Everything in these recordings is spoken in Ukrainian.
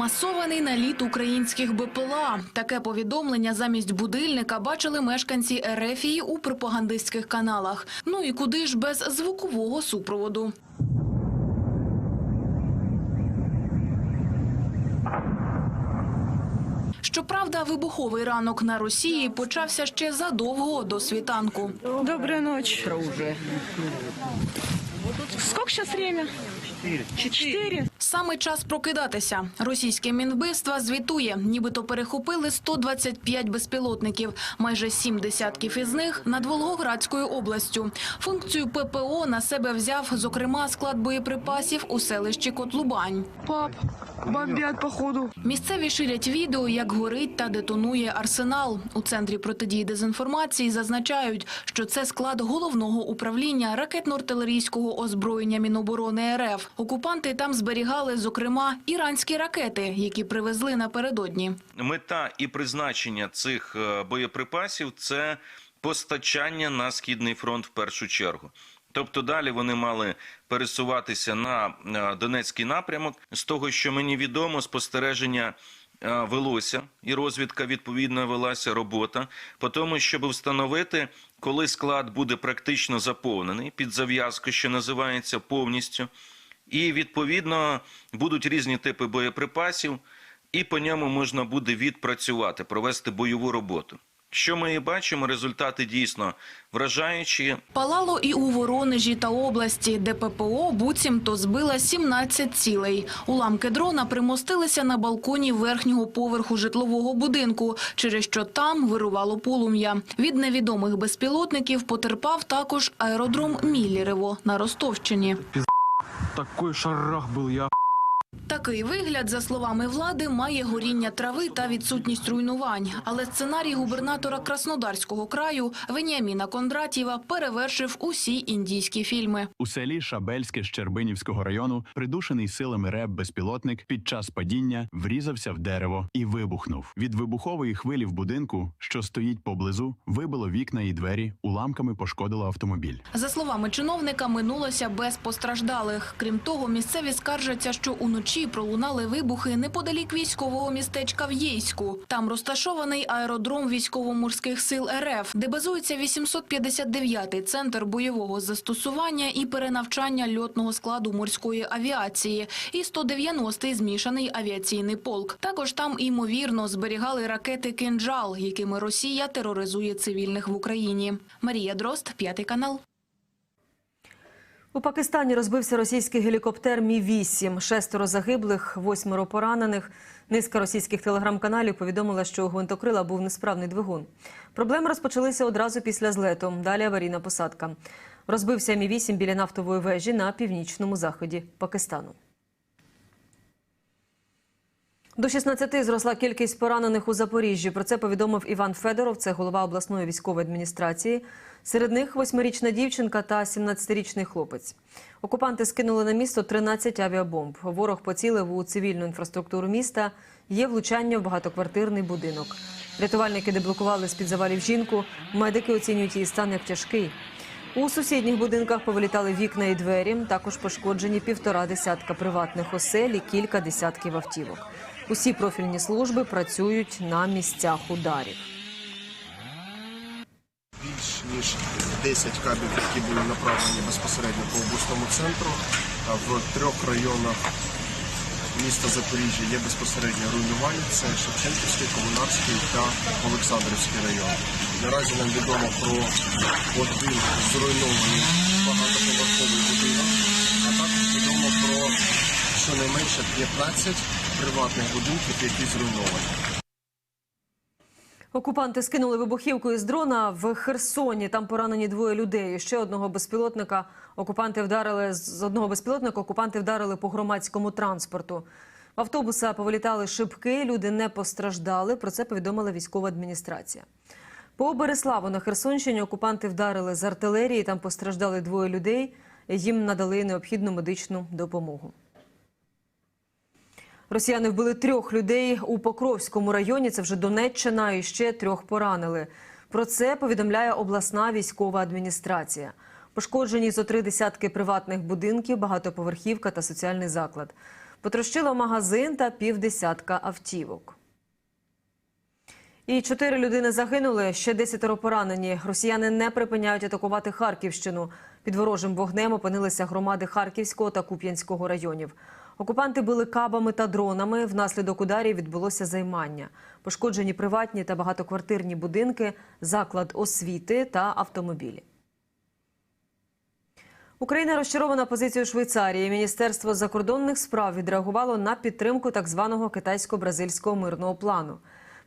Масований наліт українських БПЛА. Таке повідомлення замість будильника бачили мешканці Ерефії у пропагандистських каналах. Ну і куди ж без звукового супроводу. Щоправда, вибуховий ранок на Росії почався ще задовго до світанку. Ночи. Утро уже. Сколько Четыре. Саме час прокидатися. Російське мінбивство звітує, нібито перехопили 125 безпілотників. Майже сім десятків із них над Волгоградською областю. Функцію ППО на себе взяв, зокрема, склад боєприпасів у селищі Котлубань. Пап, бомбят походу. Місцеві ширять відео, як горить та детонує арсенал. У центрі протидії дезінформації зазначають, що це склад головного управління ракетно-артилерійського озброєння Міноборони РФ. Окупанти там зберігали, зокрема, іранські ракети, які привезли напередодні. Мета і призначення цих е, боєприпасів це постачання на східний фронт в першу чергу. Тобто далі вони мали пересуватися на е, Донецький напрямок. З того, що мені відомо, спостереження е, велося і розвідка відповідно велася робота по тому, щоб встановити, коли склад буде практично заповнений під зав'язку, що називається повністю. І відповідно будуть різні типи боєприпасів, і по ньому можна буде відпрацювати, провести бойову роботу. Що ми і бачимо, результати дійсно вражаючі. Палало і у Воронежі та області, де ППО буцімто збила 17 цілей. Уламки дрона примостилися на балконі верхнього поверху житлового будинку, через що там вирувало полум'я. Від невідомих безпілотників потерпав також аеродром Міллєрево на Ростовщині. Такой шарах был, я Такий вигляд, за словами влади, має горіння трави та відсутність руйнувань. Але сценарій губернатора Краснодарського краю Веніаміна Кондратєва перевершив усі індійські фільми. У селі Шабельське Щербинівського району придушений силами РЕБ безпілотник під час падіння врізався в дерево і вибухнув. Від вибухової хвилі в будинку, що стоїть поблизу, вибило вікна і двері, уламками пошкодило автомобіль. За словами чиновника, минулося без постраждалих. Крім того, місцеві скаржаться, що уночі пролунали вибухи неподалік військового містечка в Єйську. Там розташований аеродром військово-морських сил РФ, де базується 859-й центр бойового застосування і перенавчання льотного складу морської авіації і 190-й змішаний авіаційний полк. Також там ймовірно зберігали ракети «Кинджал», якими Росія тероризує цивільних в Україні. Марія Дрозд, п'ятий канал. У Пакистані розбився російський гелікоптер Мі-8. Шестеро загиблих, восьмеро поранених. Низка російських телеграм-каналів повідомила, що у гвинтокрила був несправний двигун. Проблеми розпочалися одразу після злету. Далі аварійна посадка. Розбився Мі-8 біля нафтової вежі на північному заході Пакистану. До 16 зросла кількість поранених у Запоріжжі. Про це повідомив Іван Федоров, це голова обласної військової адміністрації. Серед них восьмирічна дівчинка та 17-річний хлопець. Окупанти скинули на місто 13 авіабомб. Ворог поцілив у цивільну інфраструктуру міста. Є влучання в багатоквартирний будинок. Рятувальники деблокували з-під завалів жінку. Медики оцінюють її стан як тяжкий. У сусідніх будинках повилітали вікна і двері. Також пошкоджені півтора десятка приватних осель і кілька десятків автівок. Усі профільні служби працюють на місцях ударів. більш ніж 10 кабів, які були направлені безпосередньо по обласному центру. В трьох районах міста Запоріжжя є безпосередньо руйнування. Це Шевченківський, Комунарський та Олександрівський район. Наразі нам відомо про один зруйнований багатоповерховий будинок, а також відомо про щонайменше 15 приватних будинків, які зруйновані. Окупанти скинули вибухівку із дрона в Херсоні. Там поранені двоє людей. Ще одного безпілотника окупанти вдарили з одного безпілотника. Окупанти вдарили по громадському транспорту. В автобуса повилітали шибки. Люди не постраждали. Про це повідомила військова адміністрація. По Береславу на Херсонщині окупанти вдарили з артилерії. Там постраждали двоє людей. Їм надали необхідну медичну допомогу. Росіяни вбили трьох людей у Покровському районі. Це вже Донеччина, і ще трьох поранили. Про це повідомляє обласна військова адміністрація. Пошкоджені зо три десятки приватних будинків, багатоповерхівка та соціальний заклад. Потрощило магазин та півдесятка автівок. І чотири людини загинули, ще десятеро поранені. Росіяни не припиняють атакувати Харківщину. Під ворожим вогнем опинилися громади Харківського та Куп'янського районів. Окупанти били кабами та дронами. Внаслідок ударів відбулося займання. Пошкоджені приватні та багатоквартирні будинки, заклад освіти та автомобілі. Україна розчарована позицією Швейцарії. Міністерство закордонних справ відреагувало на підтримку так званого китайсько-бразильського мирного плану.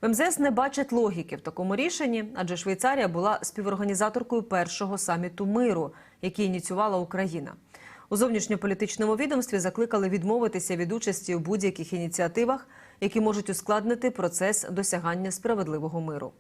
В МЗС не бачать логіки в такому рішенні, адже Швейцарія була співорганізаторкою першого саміту миру, який ініціювала Україна. У зовнішньополітичному відомстві закликали відмовитися від участі у будь-яких ініціативах, які можуть ускладнити процес досягання справедливого миру.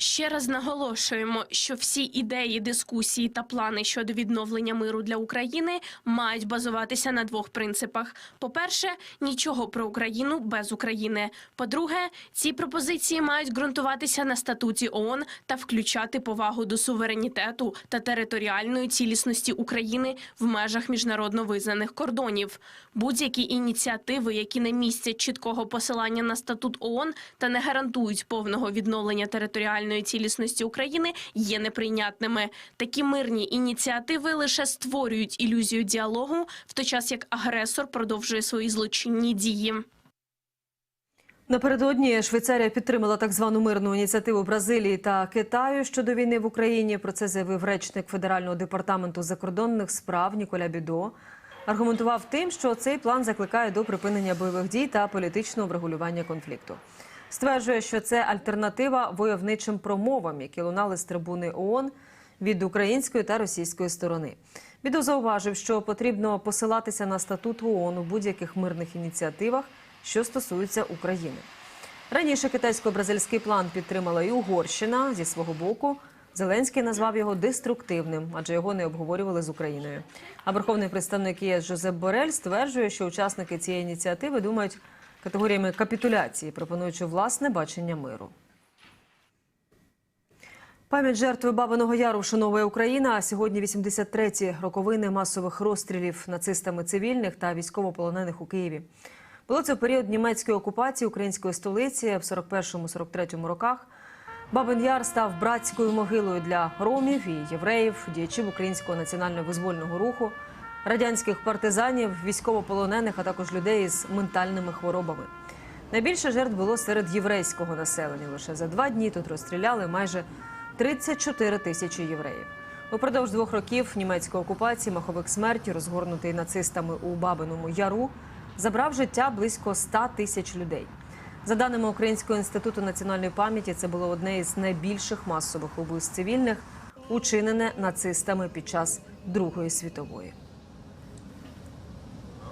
Ще раз наголошуємо, що всі ідеї, дискусії та плани щодо відновлення миру для України мають базуватися на двох принципах: по-перше, нічого про Україну без України. По-друге, ці пропозиції мають ґрунтуватися на статуті ООН та включати повагу до суверенітету та територіальної цілісності України в межах міжнародно визнаних кордонів. Будь-які ініціативи, які не містять чіткого посилання на статут ООН та не гарантують повного відновлення територіальної цілісності України, є неприйнятними. Такі мирні ініціативи лише створюють ілюзію діалогу, в той час як агресор продовжує свої злочинні дії. Напередодні Швейцарія підтримала так звану мирну ініціативу Бразилії та Китаю щодо війни в Україні. Про це заявив речник Федерального департаменту закордонних справ Ніколя Бідо. Аргументував тим, що цей план закликає до припинення бойових дій та політичного врегулювання конфлікту. Стверджує, що це альтернатива войовничим промовам, які лунали з трибуни ООН від української та російської сторони. Бідо зауважив, що потрібно посилатися на статут ООН у будь-яких мирних ініціативах, що стосуються України. Раніше китайсько-бразильський план підтримала і Угорщина зі свого боку. Зеленський назвав його деструктивним, адже його не обговорювали з Україною. А верховний представник ЄС Жозеп Борель стверджує, що учасники цієї ініціативи думають категоріями капітуляції, пропонуючи власне бачення миру. Пам'ять жертви Бабиного Яру вшановує Україна. А сьогодні 83-ті роковини масових розстрілів нацистами цивільних та військовополонених у Києві. Було це в період німецької окупації української столиці в 41-43 роках. Бабин Яр став братською могилою для ромів і євреїв, діячів українського національно-визвольного руху, радянських партизанів, військовополонених, а також людей з ментальними хворобами. Найбільше жертв було серед єврейського населення. Лише за два дні тут розстріляли майже 34 тисячі євреїв. Упродовж двох років німецької окупації маховик смерті, розгорнутий нацистами у Бабиному Яру, забрав життя близько 100 тисяч людей. За даними Українського інституту національної пам'яті, це було одне із найбільших масових убивств цивільних, учинене нацистами під час Другої світової.